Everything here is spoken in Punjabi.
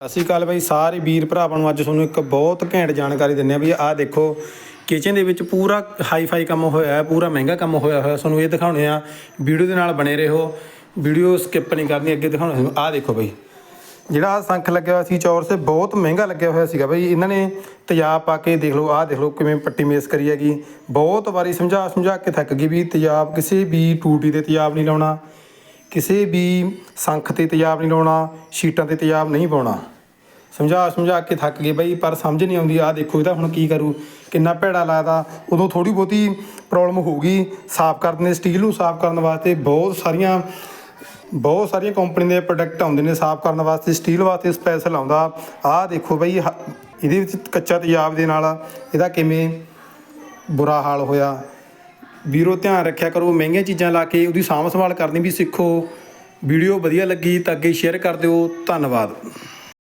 ਸਤਿ ਸ਼੍ਰੀ ਅਕਾਲ ਬਾਈ ਸਾਰੇ ਵੀਰ ਭਰਾਵਾਂ ਨੂੰ ਅੱਜ ਤੁਹਾਨੂੰ ਇੱਕ ਬਹੁਤ ਘੈਂਟ ਜਾਣਕਾਰੀ ਦਿੰਨੇ ਆ ਵੀ ਆਹ ਦੇਖੋ ਕਿਚਨ ਦੇ ਵਿੱਚ ਪੂਰਾ ਹਾਈ-ਫਾਈ ਕੰਮ ਹੋਇਆ ਹੈ, ਪੂਰਾ ਮਹਿੰਗਾ ਕੰਮ ਹੋਇਆ ਹੋਇਆ, ਤੁਹਾਨੂੰ ਇਹ ਦਿਖਾਉਣੇ ਆ ਵੀਡੀਓ ਦੇ ਨਾਲ ਬਣੇ ਰਹੋ। ਵੀਡੀਓ ਸਕਿਪ ਨਹੀਂ ਕਰਨੀ, ਅੱਗੇ ਦਿਖਾਉਣੇ ਆਹ ਦੇਖੋ ਬਾਈ, ਜਿਹੜਾ ਆਹ ਸੰਖ ਲੱਗਿਆ ਹੋਇਆ ਸੀ ਚੌਰ 'ਤੇ, ਬਹੁਤ ਮਹਿੰਗਾ ਲੱਗਿਆ ਹੋਇਆ ਸੀਗਾ ਬਈ। ਇਹਨਾਂ ਨੇ ਤੇਜ਼ਾਬ ਪਾ ਕੇ ਦੇਖ ਲਓ, ਆਹ ਦੇਖ ਲਓ ਕਿਵੇਂ ਪੱਟੀ ਮੇਸ ਕਰੀ ਹੈਗੀ। ਬਹੁਤ ਵਾਰੀ ਸਮਝਾ ਸਮਝਾ ਕੇ ਥੱਕ ਗਈ ਵੀ ਤੇਜ਼ਾਬ ਕਿਸੇ ਵੀ ਟੂਟੀ ਤੇ ਤੇਜ਼ਾਬ ਨਹੀਂ ਲਾਉਣਾ। ਕਿਸੇ ਵੀ ਸੰਖ ਤੇ ਤੇਜ਼ਾਬ ਨਹੀਂ ਲਾਉਣਾ, ਸ਼ੀਟਾਂ ਤੇ ਤੇਜ਼ਾਬ ਨਹੀਂ ਪਾਉਣਾ। ਸਮਝਾ ਸਮਝਾ ਕੇ ਥੱਕ ਗਏ ਬਈ, ਪਰ ਸਮਝ ਨਹੀਂ ਆਉਂਦੀ ਆ ਦੇਖੋ ਇਹਦਾ ਹੁਣ ਕੀ ਕਰੂ, ਕਿੰਨਾ ਭੈੜਾ ਲੱਗਦਾ। ਉਦੋਂ ਥੋੜੀ ਬਹੁਤੀ ਪ੍ਰੋਬਲਮ ਹੋਊਗੀ। ਸਾਫ਼ ਕਰਨ ਦੇ ਸਟੀਲ ਨੂੰ ਸਾਫ਼ ਕਰਨ ਵਾਸਤੇ। ਬਹੁਤ ਸਾਰੀਆਂ ਬਹੁਤ ਸਾਰੀਆਂ ਕੰਪਨੀ ਦੇ ਪ੍ਰੋਡਕਟ ਆਉਂਦੇ ਨੇ ਸਾਫ਼ ਕਰਨ ਵਾਸਤੇ। ਸਟੀਲ ਵਾਸਤੇ ਸਪੈਸ਼ਲ ਆਉਂਦਾ। ਆਹ ਦੇਖੋ ਬਈ, ਹ- ਇਹਦੇ ਵਿੱਚ ਕੱਚਾ ਤੇਜ਼ਾਬ ਦੇ ਨਾਲ ਇਹਦਾ ਕਿਵੇਂ ਬੁਰਾ ਹਾਲ ਹੋਇਆ। ਵੀਰੋ, ਧਿਆਨ ਰੱਖਿਆ ਕਰੋ, ਮਹਿੰਗੀਆਂ ਚੀਜ਼ਾਂ ਲਾ ਕੇ ਉਹਦੀ ਸਾਂਭ ਸੰਭਾਲ ਕਰਨੀ ਵੀ ਸਿੱਖੋ। ਵੀਡੀਓ ਵਧੀਆ ਲੱਗੀ ਤਾਂ ਅੱਗੇ ਸ਼ੇਅਰ ਕਰ ਦਿਓ। ਧੰਨਵਾਦ।